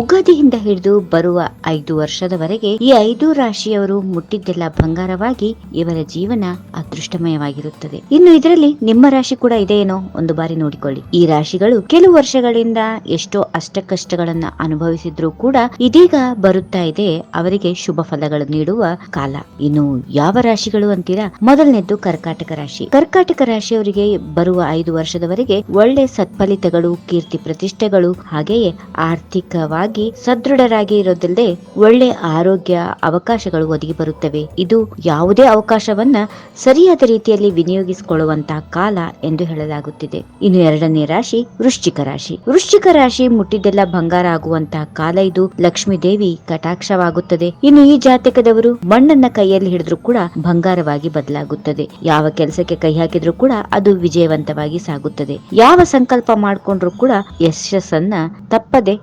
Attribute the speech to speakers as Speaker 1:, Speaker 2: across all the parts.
Speaker 1: ಉಗಾದಿಯಿಂದ ಹಿಡಿದು ಬರುವ ಐದು ವರ್ಷದವರೆಗೆ ಈ ಐದು ರಾಶಿಯವರು ಮುಟ್ಟಿದ್ದೆಲ್ಲ ಬಂಗಾರವಾಗಿ ಇವರ ಜೀವನ ಅದೃಷ್ಟಮಯವಾಗಿರುತ್ತದೆ. ಇನ್ನು ಇದರಲ್ಲಿ ನಿಮ್ಮ ರಾಶಿ ಕೂಡ ಇದೆಯೇನೋ ಒಂದು ಬಾರಿ ನೋಡಿಕೊಳ್ಳಿ. ಈ ರಾಶಿಗಳು ಕೆಲವು ವರ್ಷಗಳಿಂದ ಎಷ್ಟೋ ಅಷ್ಟಕಷ್ಟಗಳನ್ನ ಅನುಭವಿಸಿದ್ರೂ ಕೂಡ ಇದೀಗ ಬರುತ್ತಾ ಇದೆ, ಅವರಿಗೆ ಶುಭ ಫಲಗಳು ನೀಡುವ ಕಾಲ. ಇನ್ನು ಯಾವ ರಾಶಿಗಳು ಅಂತೀರಾ? ಮೊದಲನೇದ್ದು ಕರ್ಕಾಟಕ ರಾಶಿ. ಕರ್ಕಾಟಕ ರಾಶಿಯವರಿಗೆ ಬರುವ ಐದು ವರ್ಷದವರೆಗೆ ಒಳ್ಳೆ ಸತ್ಫಲಿತಗಳು, ಕೀರ್ತಿ ಪ್ರತಿಷ್ಠೆಗಳು, ಹಾಗೆಯೇ ಆರ್ಥಿಕವಾಗಿ ಸದೃಢರಾಗಿ ಇರೋದಿಲ್ಲದೆ ಒಳ್ಳೆ ಆರೋಗ್ಯ ಅವಕಾಶಗಳು ಒದಗಿ ಬರುತ್ತವೆ. ಇದು ಯಾವುದೇ ಅವಕಾಶವನ್ನ ಸರಿಯಾದ ರೀತಿಯಲ್ಲಿ ವಿನಿಯೋಗಿಸಿಕೊಳ್ಳುವಂತಹ ಕಾಲ ಎಂದು ಹೇಳಲಾಗುತ್ತಿದೆ. ಇನ್ನು ಎರಡನೇ ರಾಶಿ ವೃಶ್ಚಿಕ ರಾಶಿ. ವೃಶ್ಚಿಕ ರಾಶಿ ಮುಟ್ಟಿದ್ದೆಲ್ಲ ಬಂಗಾರ ಆಗುವಂತಹ ಕಾಲ ಇದು ಲಕ್ಷ್ಮೀ ದೇವಿ ಕಟಾಕ್ಷವಾಗುತ್ತದೆ. ಇನ್ನು ಈ ಜಾತಕದವರು ಮಣ್ಣನ್ನ ಕೈಯಲ್ಲಿ ಹಿಡಿದ್ರು ಕೂಡ ಬಂಗಾರವಾಗಿ ಬದಲಾಗುತ್ತದೆ. ಯಾವ ಕೆಲಸಕ್ಕೆ ಕೈ ಹಾಕಿದ್ರು ಕೂಡ ಅದು ವಿಜಯವಂತವಾಗಿ ಸಾಗುತ್ತದೆ. ಯಾವ ಸಂಕಲ್ಪ ಮಾಡಿಕೊಂಡ್ರು ಕೂಡ ಯಶಸ್ಸನ್ನ ತಪ್ಪದೆ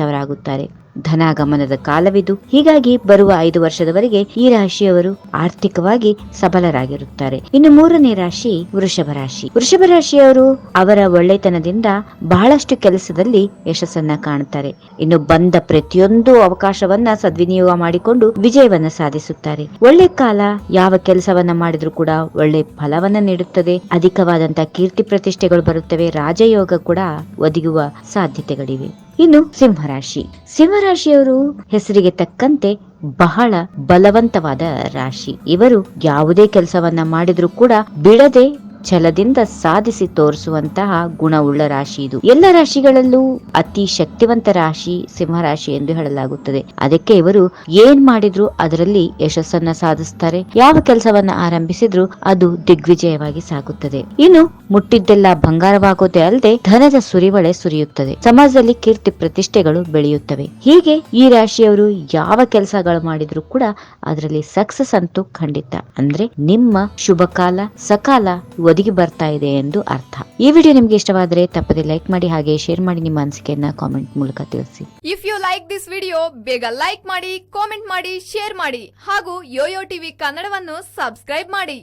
Speaker 1: ಸಾಧಿಸುವಂತವರಾಗುತ್ತಾರೆ ಧನಾಗಮನದ ಕಾಲವಿದು. ಹೀಗಾಗಿ ಬರುವ ಐದು ವರ್ಷದವರೆಗೆ ಈ ರಾಶಿಯವರು ಆರ್ಥಿಕವಾಗಿ ಸಬಲರಾಗಿರುತ್ತಾರೆ. ಇನ್ನು ಮೂರನೇ ರಾಶಿ ವೃಷಭ ರಾಶಿ. ವೃಷಭ ರಾಶಿಯವರು ಅವರ ಒಳ್ಳೆತನದಿಂದ ಬಹಳಷ್ಟು ಕೆಲಸದಲ್ಲಿ ಯಶಸ್ಸನ್ನ ಕಾಣುತ್ತಾರೆ ಇನ್ನು ಬಂದ ಪ್ರತಿಯೊಂದು ಅವಕಾಶವನ್ನ ಸದ್ವಿನಿಯೋಗ ಮಾಡಿಕೊಂಡು ವಿಜಯವನ್ನ ಸಾಧಿಸುತ್ತಾರೆ. ಒಳ್ಳೆ ಕಾಲ ಯಾವ ಕೆಲಸವನ್ನ ಮಾಡಿದ್ರು ಕೂಡ ಒಳ್ಳೆ ಫಲವನ್ನ ನೀಡುತ್ತದೆ. ಅಧಿಕವಾದಂತಹ ಕೀರ್ತಿ ಪ್ರತಿಷ್ಠೆಗಳು ಬರುತ್ತವೆ. ರಾಜಯೋಗ ಕೂಡ ಒದಗುವ ಸಾಧ್ಯತೆಗಳಿವೆ. ಇನ್ನು ಸಿಂಹರಾಶಿ. ಸಿಂಹರಾಶಿಯವರು ಹೆಸರಿಗೆ ತಕ್ಕಂತೆ ಬಹಳ ಬಲವಂತವಾದ ರಾಶಿ. ಇವರು ಯಾವುದೇ ಕೆಲಸವನ್ನ ಮಾಡಿದ್ರು ಕೂಡ ಬಿಡದೆ ಛಲದಿಂದ ಸಾಧಿಸಿ ತೋರಿಸುವಂತಹ ಗುಣವುಳ್ಳ ರಾಶಿ ಇದು. ಎಲ್ಲ ರಾಶಿಗಳಲ್ಲೂ ಅತಿ ಶಕ್ತಿವಂತ ರಾಶಿ ಸಿಂಹರಾಶಿ ಎಂದು ಹೇಳಲಾಗುತ್ತದೆ. ಅದಕ್ಕೆ ಇವರು ಏನ್ ಮಾಡಿದ್ರು ಅದರಲ್ಲಿ ಯಶಸ್ಸನ್ನ ಸಾಧಿಸ್ತಾರೆ. ಯಾವ ಕೆಲಸವನ್ನ ಆರಂಭಿಸಿದ್ರು ಅದು ದಿಗ್ವಿಜಯವಾಗಿ ಸಾಗುತ್ತದೆ. ಇನ್ನು ಮುಟ್ಟಿದ್ದೆಲ್ಲ ಬಂಗಾರವಾಗೋದೇ ಅಲ್ಲದೆ ಧನದ ಸುರಿವಳೆ ಸುರಿಯುತ್ತದೆ. ಸಮಾಜದಲ್ಲಿ ಕೀರ್ತಿ ಪ್ರತಿಷ್ಠೆಗಳು ಬೆಳೆಯುತ್ತವೆ. ಹೀಗೆ ಈ ರಾಶಿಯವರು ಯಾವ ಕೆಲಸಗಳು ಮಾಡಿದ್ರು ಕೂಡ ಅದರಲ್ಲಿ ಸಕ್ಸಸ್ ಅಂತೂ ಖಂಡಿತ. ಅಂದ್ರೆ ನಿಮ್ಮ ಶುಭ ಕಾಲ ಸಕಾಲ ಒದಗಿ ಬರ್ತಾ ಇದೆ ಎಂದು ಅರ್ಥ. ಈ ವಿಡಿಯೋ ನಿಮ್ಗೆ ಇಷ್ಟವಾದರೆ ತಪ್ಪದೆ ಲೈಕ್ ಮಾಡಿ ಹಾಗೆ ಶೇರ್ ಮಾಡಿ ನಿಮ್ಮ ಅನಿಸಿಕೆಯನ್ನ ಕಾಮೆಂಟ್ ಮೂಲಕ ತಿಳಿಸಿ.
Speaker 2: If you like this video ಬೇಗ ಲೈಕ್ ಮಾಡಿ ಕಾಮೆಂಟ್ ಮಾಡಿ ಶೇರ್ ಮಾಡಿ ಹಾಗೂ ಯೋಯೋ ಟಿವಿ ಕನ್ನಡವನ್ನು ಸಬ್ಸ್ಕ್ರೈಬ್ ಮಾಡಿ.